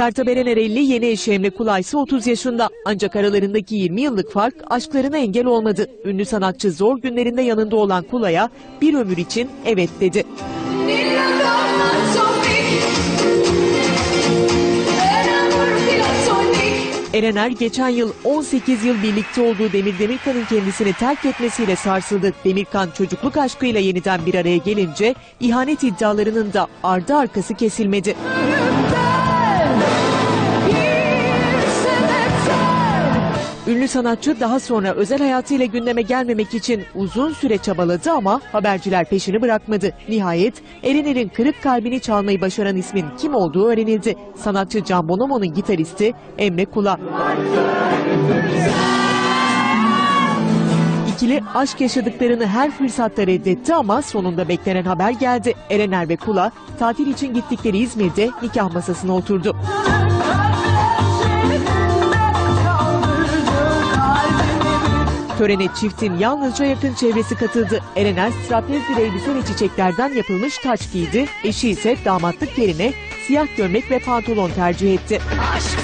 Sertab Erener 50, yeni eşi Emre Kulay ise 30 yaşında. Ancak aralarındaki 20 yıllık fark aşklarına engel olmadı. Ünlü sanatçı zor günlerinde yanında olan Kulay'a bir ömür için evet dedi. Erener geçen yıl 18 yıl birlikte olduğu Demir Demirkan'ın kendisini terk etmesiyle sarsıldı. Demirkan çocukluk aşkıyla yeniden bir araya gelince ihanet iddialarının da ardı arkası kesilmedi. Ünlü sanatçı daha sonra özel hayatıyla gündeme gelmemek için uzun süre çabaladı ama haberciler peşini bırakmadı. Nihayet Erener'in kırık kalbini çalmayı başaran ismin kim olduğu öğrenildi. Sanatçı Can Bonomo'nun gitaristi Emre Kula. İkili aşk yaşadıklarını her fırsatta reddetti ama sonunda beklenen haber geldi. Erener ve Kula tatil için gittikleri İzmir'de nikah masasına oturdu. Törene çiftin yalnızca yakın çevresi katıldı. Erener strapez bir elbise ve çiçeklerden yapılmış taç giydi. Eşi ise damatlık yerine siyah gömlek ve pantolon tercih etti. Aşk